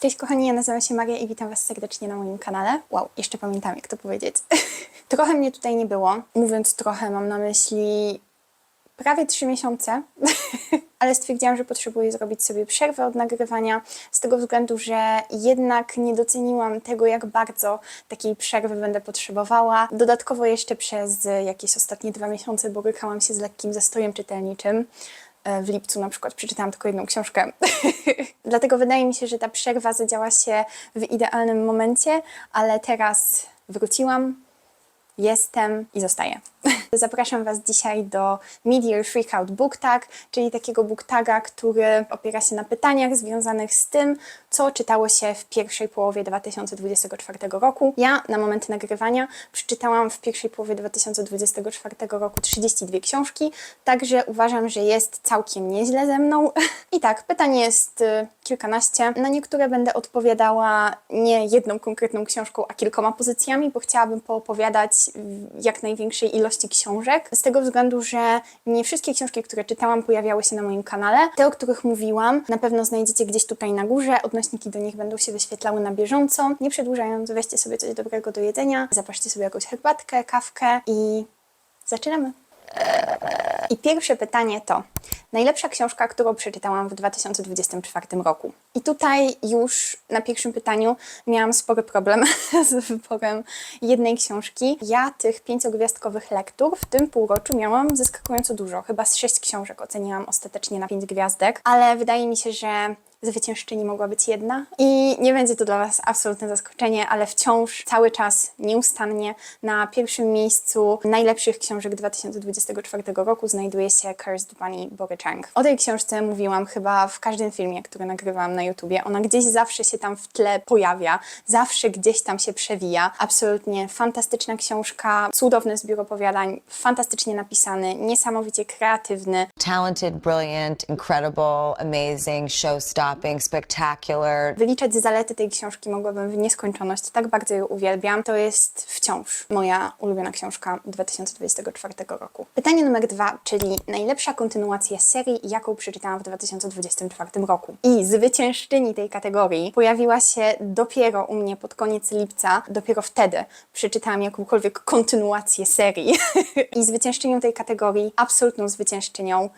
Cześć kochani, ja nazywam się Maria i witam Was serdecznie na moim kanale. Wow, jeszcze pamiętam jak to powiedzieć. trochę mnie tutaj nie było. Mówiąc trochę, mam na myśli prawie trzy miesiące, ale stwierdziłam, że potrzebuję zrobić sobie przerwę od nagrywania z tego względu, że jednak nie doceniłam tego, jak bardzo takiej przerwy będę potrzebowała. Dodatkowo jeszcze przez jakieś ostatnie dwa miesiące borykałam się z lekkim zastojem czytelniczym. E, W lipcu na przykład przeczytałam tylko jedną książkę. Dlatego wydaje mi się, że ta przerwa zadziała się w idealnym momencie, ale teraz wróciłam, jestem i zostaję. Zapraszam Was dzisiaj do Meteor Freakout Book Tag, czyli takiego book taga, który opiera się na pytaniach związanych z tym, co czytało się w pierwszej połowie 2024 roku. Ja na moment nagrywania przeczytałam w pierwszej połowie 2024 roku 32 książki, także uważam, że jest całkiem nieźle ze mną. I tak, pytań jest y, kilkanaście. Na niektóre będę odpowiadała nie jedną konkretną książką, a kilkoma pozycjami, bo chciałabym poopowiadać jak największej ilości książek. Z tego względu, że nie wszystkie książki, które czytałam, pojawiały się na moim kanale. Te, o których mówiłam, na pewno znajdziecie gdzieś tutaj na górze. Odnośniki do nich będą się wyświetlały na bieżąco. Nie przedłużając, weźcie sobie coś dobrego do jedzenia, zapatrzcie sobie jakąś herbatkę, kawkę i zaczynamy. I pierwsze pytanie to: najlepsza książka, którą przeczytałam w 2024 roku? I tutaj już na pierwszym pytaniu miałam spory problem z wyborem jednej książki. Ja tych pięciogwiazdkowych lektur w tym półroczu miałam zaskakująco dużo. Chyba z sześć książek oceniłam ostatecznie na pięć gwiazdek, ale wydaje mi się, że zwyciężczyni mogła być jedna. I nie będzie to dla Was absolutne zaskoczenie, ale wciąż cały czas nieustannie na pierwszym miejscu najlepszych książek 2024 roku znajduje się Cursed Bunny Bory Chang. O tej książce mówiłam chyba w każdym filmie, który nagrywałam na YouTubie. Ona gdzieś zawsze się tam w tle pojawia, zawsze gdzieś tam się przewija. Absolutnie fantastyczna książka, cudowny zbiór opowiadań, fantastycznie napisany, niesamowicie kreatywny. talented, brilliant, incredible, amazing, show stopping, spectacular. Wyliczać zalety tej książki mogłabym w nieskończoność, tak bardzo ją uwielbiam. To jest wciąż moja ulubiona książka 2024 roku. Pytanie numer dwa, czyli najlepsza kontynuacja serii, jaką przeczytałam w 2024 roku. I zwyciężczyni tej kategorii pojawiła się dopiero u mnie pod koniec lipca. Dopiero wtedy przeczytałam jakąkolwiek kontynuację serii. I zwyciężczynią tej kategorii, absolutną zwyciężczynią,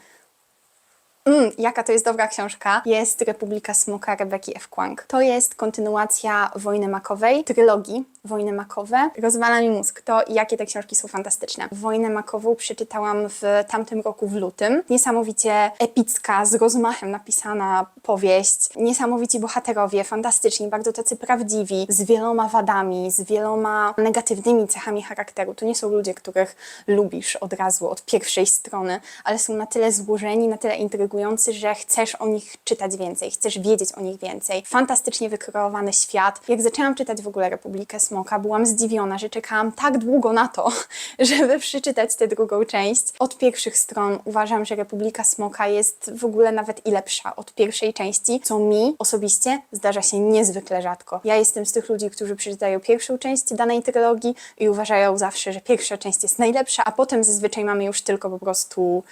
Mm, jaka to jest dobra książka, jest Republika Smoka Rebeki F. Kwang. To jest kontynuacja Wojny Makowej, trylogii Wojny Makowe. Rozwala mi mózg to, jakie te książki są fantastyczne. Wojnę Makową przeczytałam w tamtym roku w lutym. Niesamowicie epicka, z rozmachem napisana powieść. Niesamowici bohaterowie, fantastyczni, bardzo tacy prawdziwi, z wieloma wadami, z wieloma negatywnymi cechami charakteru. To nie są ludzie, których lubisz od razu, od pierwszej strony, ale są na tyle złożeni, na tyle intrygujący, że chcesz o nich czytać więcej, chcesz wiedzieć o nich więcej. Fantastycznie wykreowany świat. Jak zaczęłam czytać w ogóle Republikę Smoka, byłam zdziwiona, że czekałam tak długo na to, żeby przeczytać tę drugą część. Od pierwszych stron uważam, że Republika Smoka jest w ogóle nawet i lepsza od pierwszej części, co mi osobiście zdarza się niezwykle rzadko. Ja jestem z tych ludzi, którzy przeczytają pierwszą część danej trylogii i uważają zawsze, że pierwsza część jest najlepsza, a potem zazwyczaj mamy już tylko po prostu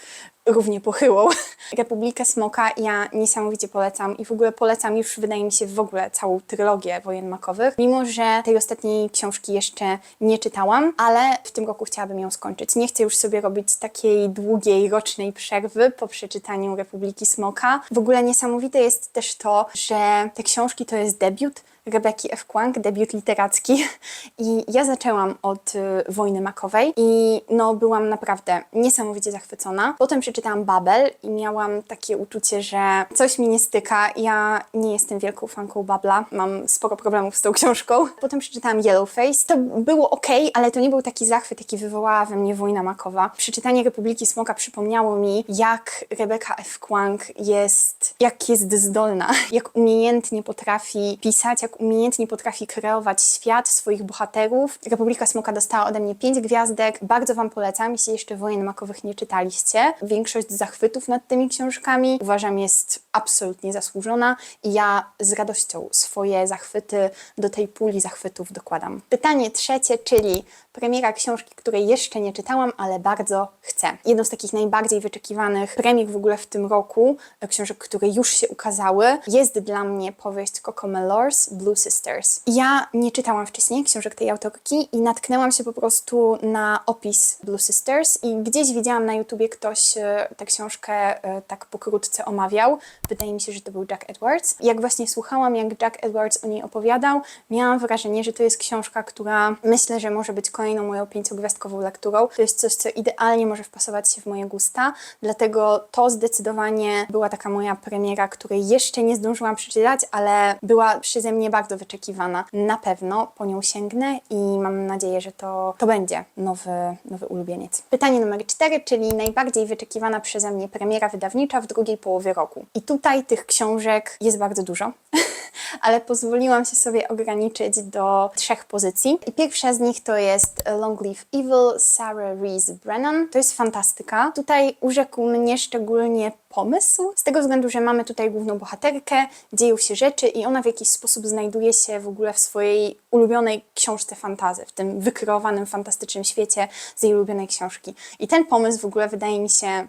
równie pochyłą. Republikę Smoka ja niesamowicie polecam i w ogóle polecam już, wydaje mi się, w ogóle całą trylogię wojen makowych, mimo że tej ostatniej książki jeszcze nie czytałam, ale w tym roku chciałabym ją skończyć. Nie chcę już sobie robić takiej długiej, rocznej przerwy po przeczytaniu Republiki Smoka. W ogóle niesamowite jest też to, że te książki to jest debiut, Rebeki F. Kwang, debiut literacki. I ja zaczęłam od y, Wojny Makowej i no byłam naprawdę niesamowicie zachwycona. Potem przeczytałam Babel i miałam takie uczucie, że coś mi nie styka. Ja nie jestem wielką fanką Babla, mam sporo problemów z tą książką. Potem przeczytałam Yellowface. To było ok, ale to nie był taki zachwyt, jaki wywołała we mnie Wojna Makowa. Przeczytanie Republiki Smoka przypomniało mi, jak Rebeka F. Kwang jest, jak jest zdolna, jak umiejętnie potrafi pisać, jak umiejętnie potrafi kreować świat swoich bohaterów. Republika Smoka dostała ode mnie 5 gwiazdek. Bardzo Wam polecam, jeśli jeszcze Wojen Makowych nie czytaliście. większość zachwytów nad tymi książkami. Uważam, jest absolutnie zasłużona i ja z radością swoje zachwyty do tej puli zachwytów dokładam. Pytanie trzecie, czyli premiera książki, której jeszcze nie czytałam, ale bardzo chcę. Jedną z takich najbardziej wyczekiwanych premier w ogóle w tym roku, e, książek, które już się ukazały, jest dla mnie powieść Coco Mellors Blue Sisters. Ja nie czytałam wcześniej książek tej autorki i natknęłam się po prostu na opis Blue Sisters i gdzieś widziałam na YouTubie ktoś e, tę książkę e, tak pokrótce omawiał. Wydaje mi się, że to był Jack Edwards. Jak właśnie słuchałam, jak Jack Edwards o niej opowiadał, miałam wrażenie, że to jest książka, która myślę, że może być kolejną moją pięciogwiazdkową lekturą. To jest coś, co idealnie może wpasować się w moje gusta, dlatego to zdecydowanie była taka moja premiera, której jeszcze nie zdążyłam przeczytać, ale była przeze mnie bardzo wyczekiwana. Na pewno po nią sięgnę i mam nadzieję, że to, to będzie nowy, nowy ulubieniec. Pytanie numer cztery, czyli najbardziej wyczekiwana przeze mnie premiera wydawnicza w drugiej połowie roku. I tutaj tych książek jest bardzo dużo, ale pozwoliłam się sobie ograniczyć do trzech pozycji. I pierwsza z nich to jest Long Live Evil Sarah Reese Brennan. To jest fantastyka. Tutaj urzekł mnie szczególnie pomysł, z tego względu, że mamy tutaj główną bohaterkę, dzieją się rzeczy i ona w jakiś sposób znajduje się w ogóle w swojej ulubionej książce fantazy, w tym wykreowanym, fantastycznym świecie z jej ulubionej książki. I ten pomysł w ogóle wydaje mi się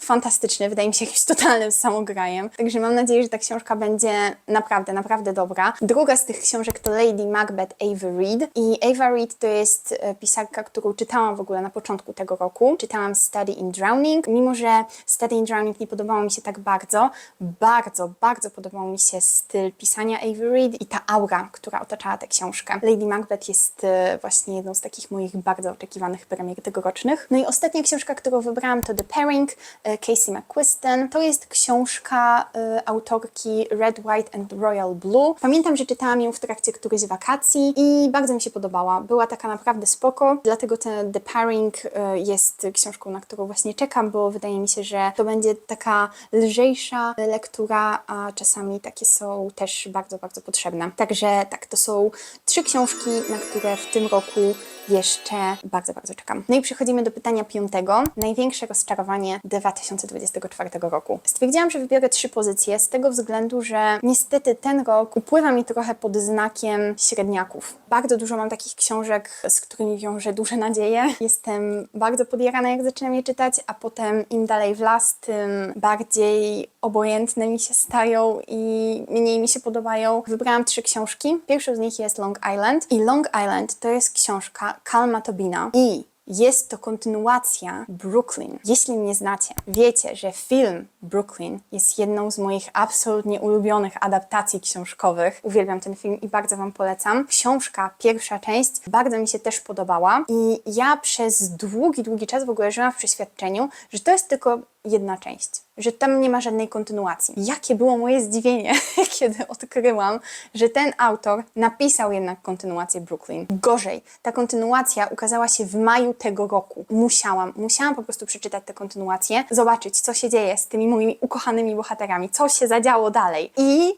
fantastyczny, wydaje mi się jakimś totalnym samograjem. Także mam nadzieję, że ta książka będzie naprawdę, naprawdę dobra. Druga z tych książek to Lady Macbeth Ava Reed. I Ava Reed to jest e, pisarka, którą czytałam w ogóle na początku tego roku. Czytałam Study in Drowning. Mimo, że Study in Drowning nie podobało mi się tak bardzo, bardzo, bardzo podobał mi się styl pisania Ava Reed i ta aura, która otaczała tę książkę. Lady Macbeth jest e, właśnie jedną z takich moich bardzo oczekiwanych premier tegorocznych. No i ostatnia książka, którą wybrałam to The Pairing e, Casey McQuiston. To jest książka e, autorki Red, White and Royal Blue. Pamiętam, że czytałam ją w trakcie którejś wakacji i bardzo mi się podobała. Była taka naprawdę spoko, dlatego ten The Pairing e, jest książką, na którą właśnie czekam, bo wydaje mi się, że to będzie taka lżejsza lektura, a czasami takie są też bardzo, bardzo potrzebne. Także tak, to są trzy książki, na które w tym roku jeszcze bardzo, bardzo czekam. No i przechodzimy do pytania piątego. Największe rozczarowanie 2024 roku. Stwierdziłam, że wybiorę trzy pozycje z tego względu, że niestety ten rok upływa mi trochę pod znakiem średniaków. Bardzo dużo mam takich książek, z którymi wiążę duże nadzieje. Jestem bardzo podjarana, jak zaczynam je czytać, a potem im dalej w las, tym bardziej obojętne mi się stają i mniej mi się podobają. Wybrałam trzy książki. Pierwszą z nich jest Long Island i Long Island to jest książka Calma Tobina i jest to kontynuacja Brooklyn. Jeśli mnie znacie, wiecie, że film Brooklyn jest jedną z moich absolutnie ulubionych adaptacji książkowych. Uwielbiam ten film i bardzo Wam polecam. Książka, pierwsza część, bardzo mi się też podobała i ja przez długi, długi czas w ogóle żyłam w przeświadczeniu, że to jest tylko jedna część, że tam nie ma żadnej kontynuacji. Jakie było moje zdziwienie, kiedy odkryłam, że ten autor napisał jednak kontynuację Brooklyn. Gorzej, ta kontynuacja ukazała się w maju tego roku. Musiałam, musiałam po prostu przeczytać tę kontynuację, zobaczyć, co się dzieje z tymi moimi ukochanymi bohaterami, co się zadziało dalej. I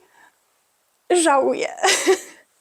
żałuję.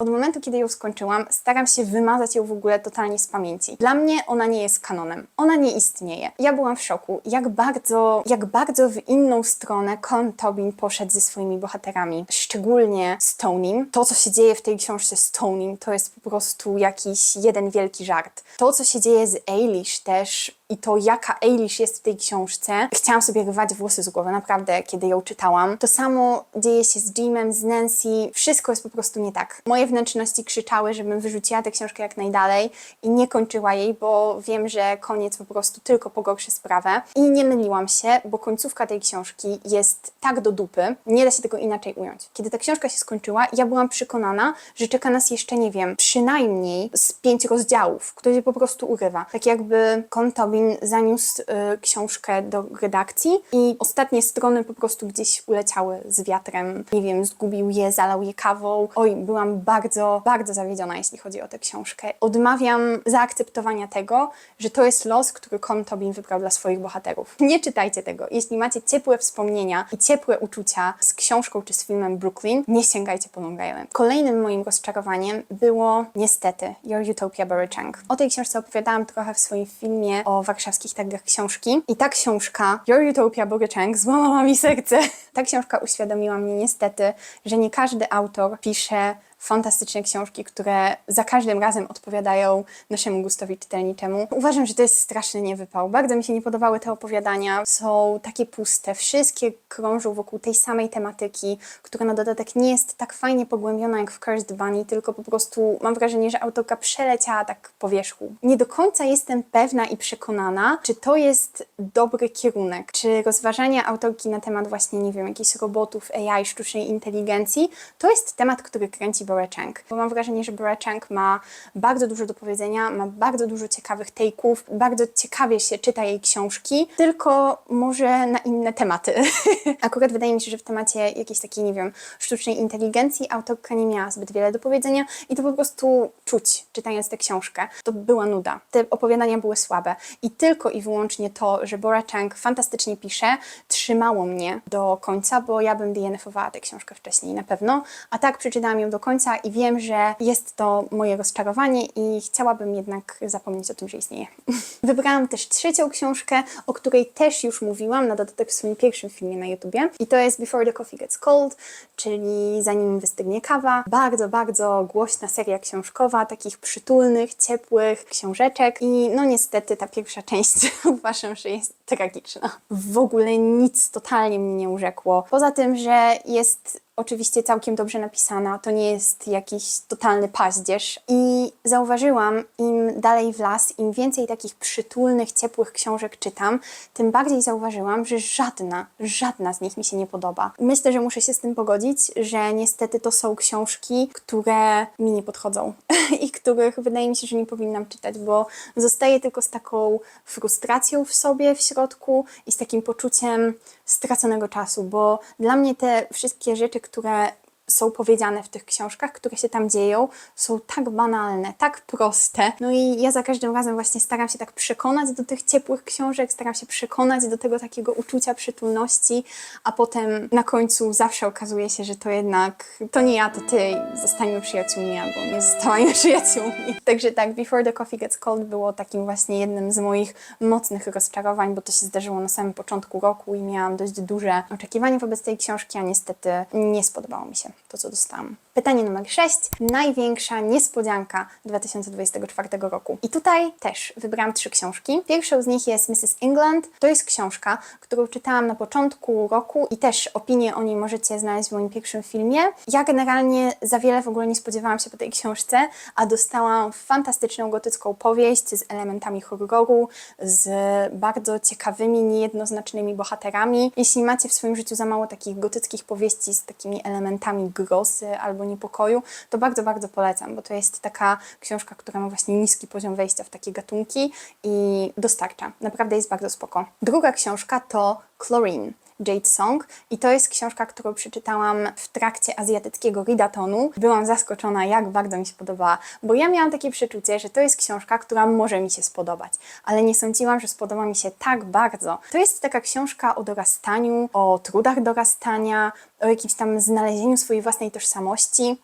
Od momentu, kiedy ją skończyłam, staram się wymazać ją w ogóle totalnie z pamięci. Dla mnie ona nie jest kanonem. Ona nie istnieje. Ja byłam w szoku, jak bardzo, jak bardzo w inną stronę Colin Tobin poszedł ze swoimi bohaterami. Szczególnie z Tonym. To, co się dzieje w tej książce z Tonym, to jest po prostu jakiś jeden wielki żart. To, co się dzieje z Eilish też i to, jaka Eilish jest w tej książce, chciałam sobie rwać włosy z głowy, naprawdę, kiedy ją czytałam. To samo dzieje się z Jimem, z Nancy. Wszystko jest po prostu nie tak. Moje wnętrzności krzyczały, żebym wyrzuciła tę książkę jak najdalej i nie kończyła jej, bo wiem, że koniec po prostu tylko pogorszy sprawę. I nie myliłam się, bo końcówka tej książki jest tak do dupy, nie da się tego inaczej ująć. Kiedy ta książka się skończyła, ja byłam przekonana, że czeka nas jeszcze, nie wiem, przynajmniej z pięć rozdziałów, które się po prostu urywa. Tak jakby Colin Tobin zaniósł y, książkę do redakcji i ostatnie strony po prostu gdzieś uleciały z wiatrem. Nie wiem, zgubił je, zalał je kawą. Oj, byłam bardzo, bardzo zawiedziona, jeśli chodzi o tę książkę. Odmawiam zaakceptowania tego, że to jest los, który Colin Tobin wybrał dla swoich bohaterów. Nie czytajcie tego. Jeśli macie ciepłe wspomnienia i ciepłe uczucia z książką czy z filmem Brooklyn, nie sięgajcie po Long Island. Kolejnym moim rozczarowaniem było niestety Your Utopia Barry Chang. O tej książce opowiadałam trochę w swoim filmie o warszawskich targach książki. I ta książka, Your Utopia Bogaczenk, złamała mi serce. Ta książka uświadomiła mnie niestety, że nie każdy autor pisze fantastyczne książki, które za każdym razem odpowiadają naszemu gustowi czytelniczemu. Uważam, że to jest straszny niewypał. Bardzo mi się nie podobały te opowiadania. Są takie puste. Wszystkie krążą wokół tej samej tematyki, która na dodatek nie jest tak fajnie pogłębiona jak w Cursed Bunny, tylko po prostu mam wrażenie, że autorka przeleciała tak po wierzchu. Nie do końca jestem pewna i przekonana, czy to jest dobry kierunek, czy rozważania autorki na temat właśnie, nie wiem, jakichś robotów, AI, sztucznej inteligencji, to jest temat, który kręci Boraczenk. Bo mam wrażenie, że Boraczenk ma bardzo dużo do powiedzenia, ma bardzo dużo ciekawych take'ów, bardzo ciekawie się czyta jej książki, tylko może na inne tematy. Akurat wydaje mi się, że w temacie jakiejś takiej, nie wiem, sztucznej inteligencji autorka nie miała zbyt wiele do powiedzenia i to po prostu czuć, czytając tę książkę. To była nuda. Te opowiadania były słabe. I tylko i wyłącznie to, że Bora Chang fantastycznie pisze, trzymało mnie do końca, bo ja bym DNF-owała tę książkę wcześniej na pewno. A tak przeczytałam ją do końca i wiem, że jest to moje rozczarowanie i chciałabym jednak zapomnieć o tym, że istnieje. Wybrałam też trzecią książkę, o której też już mówiłam, na dodatek w swoim pierwszym filmie na YouTubie. I to jest Before the Coffee Gets Cold, czyli Zanim wystygnie kawa. Bardzo, bardzo głośna seria książkowa, takich przytulnych, ciepłych książeczek. I no niestety ta pierwsza część uważam, że jest tragiczna. W ogóle nic totalnie mnie nie urzekło. Poza tym, że jest oczywiście całkiem dobrze napisana, to nie jest jakiś totalny paździerz. I zauważyłam, im dalej w las, im więcej takich przytulnych, ciepłych książek czytam, tym bardziej zauważyłam, że żadna, żadna z nich mi się nie podoba. Myślę, że muszę się z tym pogodzić, że niestety to są książki, które mi nie podchodzą i których wydaje mi się, że nie powinnam czytać, bo zostaję tylko z taką frustracją w sobie w środku i z takim poczuciem straconego czasu, bo dla mnie te wszystkie rzeczy, które są powiedziane w tych książkach, które się tam dzieją, są tak banalne, tak proste. No i ja za każdym razem właśnie staram się tak przekonać do tych ciepłych książek, staram się przekonać do tego takiego uczucia przytulności, a potem na końcu zawsze okazuje się, że to jednak to nie ja, to ty, zostańmy przyjaciółmi albo nie zostańmy przyjaciółmi. Także tak, Before the Coffee Gets Cold było takim właśnie jednym z moich mocnych rozczarowań, bo to się zdarzyło na samym początku roku i miałam dość duże oczekiwania wobec tej książki, a niestety nie spodobało mi się to, co dostałam. Pytanie numer 6. Największa niespodzianka 2024 roku. I tutaj też wybrałam trzy książki. Pierwszą z nich jest Mrs. England. To jest książka, którą czytałam na początku roku i też opinię o niej możecie znaleźć w moim pierwszym filmie. Ja generalnie za wiele w ogóle nie spodziewałam się po tej książce, a dostałam fantastyczną gotycką powieść z elementami horroru, z bardzo ciekawymi, niejednoznacznymi bohaterami. Jeśli macie w swoim życiu za mało takich gotyckich powieści z takimi elementami grozy albo niepokoju, to bardzo, bardzo polecam, bo to jest taka książka, która ma właśnie niski poziom wejścia w takie gatunki i dostarcza. Naprawdę jest bardzo spoko. Druga książka to Chlorine. Jade Song i to jest książka, którą przeczytałam w trakcie azjatyckiego readatonu. Byłam zaskoczona, jak bardzo mi się podobała, bo ja miałam takie przeczucie, że to jest książka, która może mi się spodobać, ale nie sądziłam, że spodoba mi się tak bardzo. To jest taka książka o dorastaniu, o trudach dorastania, o jakimś tam znalezieniu swojej własnej tożsamości.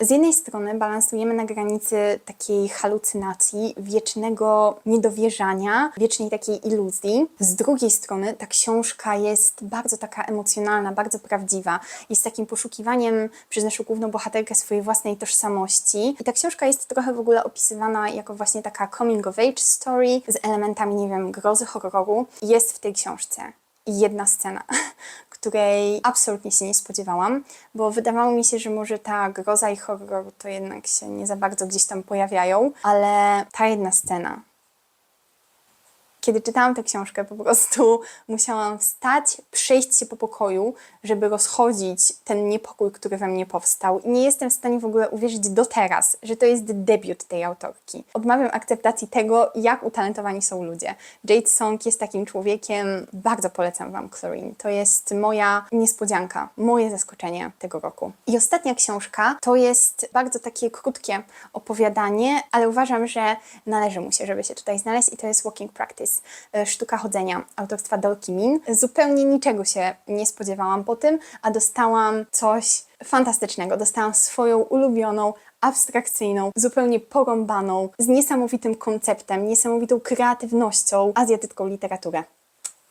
Z jednej strony balansujemy na granicy takiej halucynacji, wiecznego niedowierzania, wiecznej takiej iluzji. Z drugiej strony ta książka jest bardzo taka emocjonalna, bardzo prawdziwa. Jest takim poszukiwaniem przez naszą główną bohaterkę swojej własnej tożsamości. I ta książka jest trochę w ogóle opisywana jako właśnie taka coming of age story z elementami, nie wiem, grozy, horroru. Jest w tej książce jedna scena, której absolutnie się nie spodziewałam, bo wydawało mi się, że może ta groza i horror to jednak się nie za bardzo gdzieś tam pojawiają, ale ta jedna scena. Kiedy czytałam tę książkę, po prostu musiałam wstać, przejść się po pokoju, żeby rozchodzić ten niepokój, który we mnie powstał. I nie jestem w stanie w ogóle uwierzyć do teraz, że to jest debiut tej autorki. Odmawiam akceptacji tego, jak utalentowani są ludzie. Jade Song jest takim człowiekiem, bardzo polecam Wam Chlorine. To jest moja niespodzianka, moje zaskoczenie tego roku. I ostatnia książka to jest bardzo takie krótkie opowiadanie, ale uważam, że należy mu się, żeby się tutaj znaleźć i to jest Walking Practice. E, Sztuka chodzenia autorstwa Dolki Min. Zupełnie niczego się nie spodziewałam po tym, a dostałam coś fantastycznego. Dostałam swoją ulubioną abstrakcyjną, zupełnie porąbaną, z niesamowitym konceptem, niesamowitą kreatywnością azjatycką literaturę.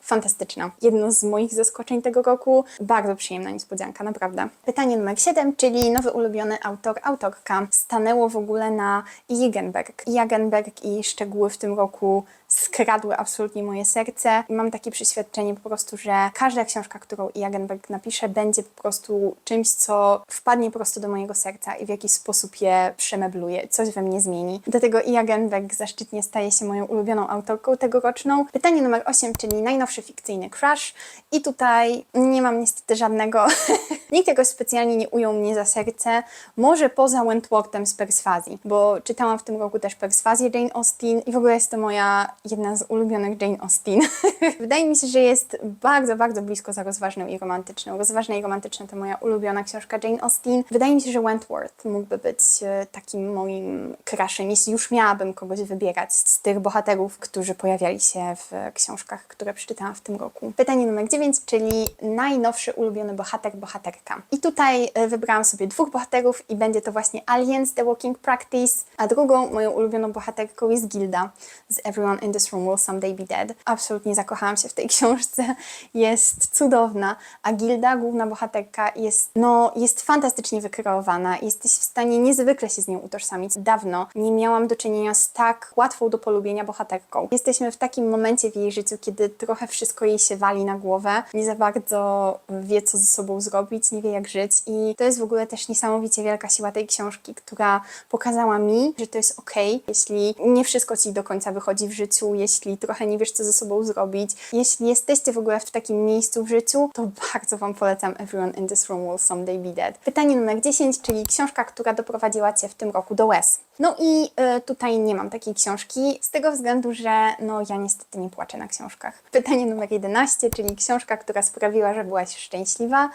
Fantastyczna. Jedno z moich zaskoczeń tego roku. Bardzo przyjemna niespodzianka, naprawdę. Pytanie numer 7, czyli nowy ulubiony autor, autorka. Stanęło w ogóle na Jagenberg. Jagenberg i szczegóły w tym roku skradły absolutnie moje serce. Mam takie przeświadczenie po prostu, że każda książka, którą Jagenberg napisze, będzie po prostu czymś, co wpadnie po prostu do mojego serca i w jakiś sposób je przemebluje, coś we mnie zmieni. Dlatego Jagenberg zaszczytnie staje się moją ulubioną autorką tegoroczną. Pytanie numer 8, czyli najnowszy fikcyjny crush. I tutaj nie mam niestety żadnego. Nikt jakoś specjalnie nie ujął mnie za serce. Może poza Wentworthem z Perswazji, bo czytałam w tym roku też Perswazję Jane Austen i w ogóle jest to moja jedna z ulubionych Jane Austen. Wydaje mi się, że jest bardzo, bardzo blisko za rozważną i romantyczną. Rozważna i romantyczna to moja ulubiona książka Jane Austen. Wydaje mi się, że Wentworth mógłby być e, takim moim crushem, jeśli już miałabym kogoś wybierać z tych bohaterów, którzy pojawiali się w książkach, które przeczytałam w tym roku. Pytanie numer 9, czyli najnowszy ulubiony bohater, bohaterka. I tutaj e, wybrałam sobie dwóch bohaterów i będzie to właśnie Aliens, The Walking Practice, a drugą moją ulubioną bohaterką jest Gilda z Everyone in this room will someday be dead. Absolutnie zakochałam się w tej książce. Jest cudowna, a Gilda, główna bohaterka, jest, no, jest fantastycznie wykreowana. Jesteś w stanie niezwykle się z nią utożsamić. Dawno nie miałam do czynienia z tak łatwą do polubienia bohaterką. Jesteśmy w takim momencie w jej życiu, kiedy trochę wszystko jej się wali na głowę. Nie za bardzo wie, co ze sobą zrobić, nie wie, jak żyć. I to jest w ogóle też niesamowicie wielka siła tej książki, która pokazała mi, że to jest okej, jeśli nie wszystko ci do końca wychodzi w życiu, jeśli trochę nie wiesz, co ze sobą zrobić. Jeśli jesteście w ogóle w takim miejscu w życiu, to bardzo Wam polecam Everyone in this room will someday be dead. Pytanie numer 10, czyli książka, która doprowadziła Cię w tym roku do łez. No i y, tutaj nie mam takiej książki, z tego względu, że no ja niestety nie płaczę na książkach. Pytanie numer 11, czyli książka, która sprawiła, że byłaś szczęśliwa.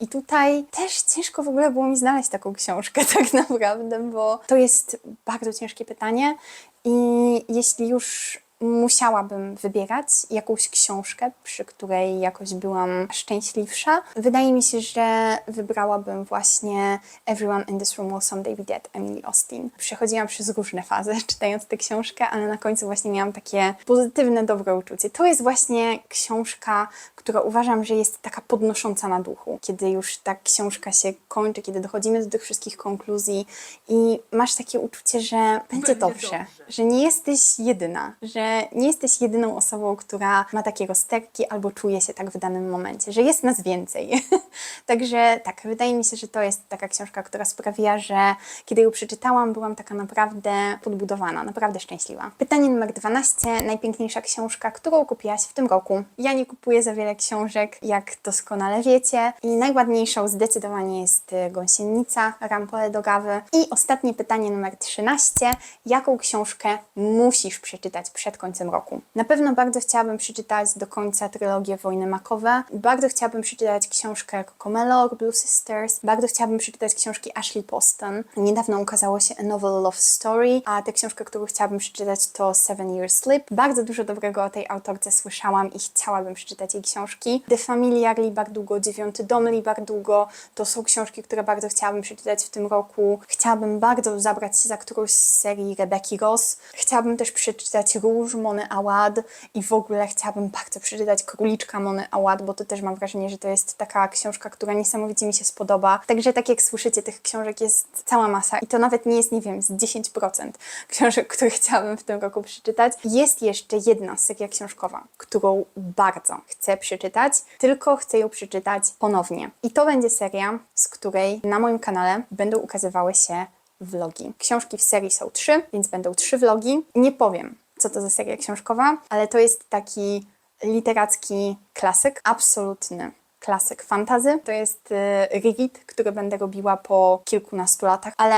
I tutaj też ciężko w ogóle było mi znaleźć taką książkę tak naprawdę, bo to jest bardzo ciężkie pytanie i jeśli już musiałabym wybierać jakąś książkę, przy której jakoś byłam szczęśliwsza. Wydaje mi się, że wybrałabym właśnie Everyone in this room will someday be dead, Emily Austin. Przechodziłam przez różne fazy czytając tę książkę, ale na końcu właśnie miałam takie pozytywne, dobre uczucie. To jest właśnie książka, która uważam, że jest taka podnosząca na duchu. Kiedy już ta książka się kończy, kiedy dochodzimy do tych wszystkich konkluzji i masz takie uczucie, że będzie, dobrze, że nie jesteś jedyna, że nie jesteś jedyną osobą, która ma takie rozterki albo czuje się tak w danym momencie, że jest nas więcej. Także tak, wydaje mi się, że to jest taka książka, która sprawiła, że kiedy ją przeczytałam, byłam taka naprawdę podbudowana, naprawdę szczęśliwa. Pytanie numer 12. Najpiękniejsza książka, którą kupiłaś w tym roku? Ja nie kupuję za wiele książek, jak doskonale wiecie. I najładniejszą zdecydowanie jest y, Gąsienica, Rampole do Gawy. I ostatnie pytanie numer 13. Jaką książkę musisz przeczytać przed końcem roku? Na pewno bardzo chciałabym przeczytać do końca trylogię Wojny Makowe. Bardzo chciałabym przeczytać książkę Cocomelor, Blue Sisters. Bardzo chciałabym przeczytać książki Ashley Poston. Niedawno ukazało się A Novel Love Story, a tę książkę, którą chciałabym przeczytać to Seven Years Sleep. Bardzo dużo dobrego o tej autorce słyszałam i chciałabym przeczytać jej książki. The Familiar Libardugo, Dziewiąty Dom Libardugo to są książki, które bardzo chciałabym przeczytać w tym roku. Chciałabym bardzo zabrać się za którąś z serii Rebeki Ross. Chciałabym też przeczytać Róż Mony Awad i w ogóle chciałabym bardzo przeczytać Króliczka Mony Awad, bo to też mam wrażenie, że to jest taka książka, która niesamowicie mi się spodoba. Także tak jak słyszycie, tych książek jest cała masa i to nawet nie jest, nie wiem, z 10% książek, które chciałabym w tym roku przeczytać. Jest jeszcze jedna seria książkowa, którą bardzo chcę przeczytać, tylko chcę ją przeczytać ponownie. I to będzie seria, z której na moim kanale będą ukazywały się vlogi. Książki w serii są trzy, więc będą trzy vlogi. Nie powiem, co to za seria książkowa, ale to jest taki literacki klasyk, absolutny klasyk fantazy. To jest y, reread, który będę robiła po kilkunastu latach, ale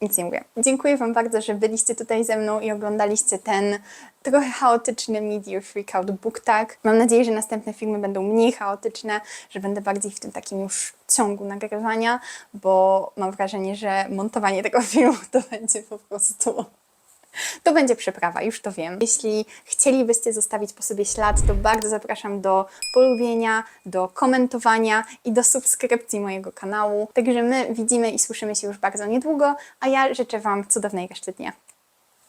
nic nie mówię. Dziękuję Wam bardzo, że byliście tutaj ze mną i oglądaliście ten trochę chaotyczny Media Freakout Book Tag. Mam nadzieję, że następne filmy będą mniej chaotyczne, że będę bardziej w tym takim już ciągu nagrywania, bo mam wrażenie, że montowanie tego filmu to będzie po prostu To będzie przeprawa, już to wiem. Jeśli chcielibyście zostawić po sobie ślad, to bardzo zapraszam do polubienia, do komentowania i do subskrypcji mojego kanału. Także my widzimy i słyszymy się już bardzo niedługo, a ja życzę Wam cudownej reszty dnia.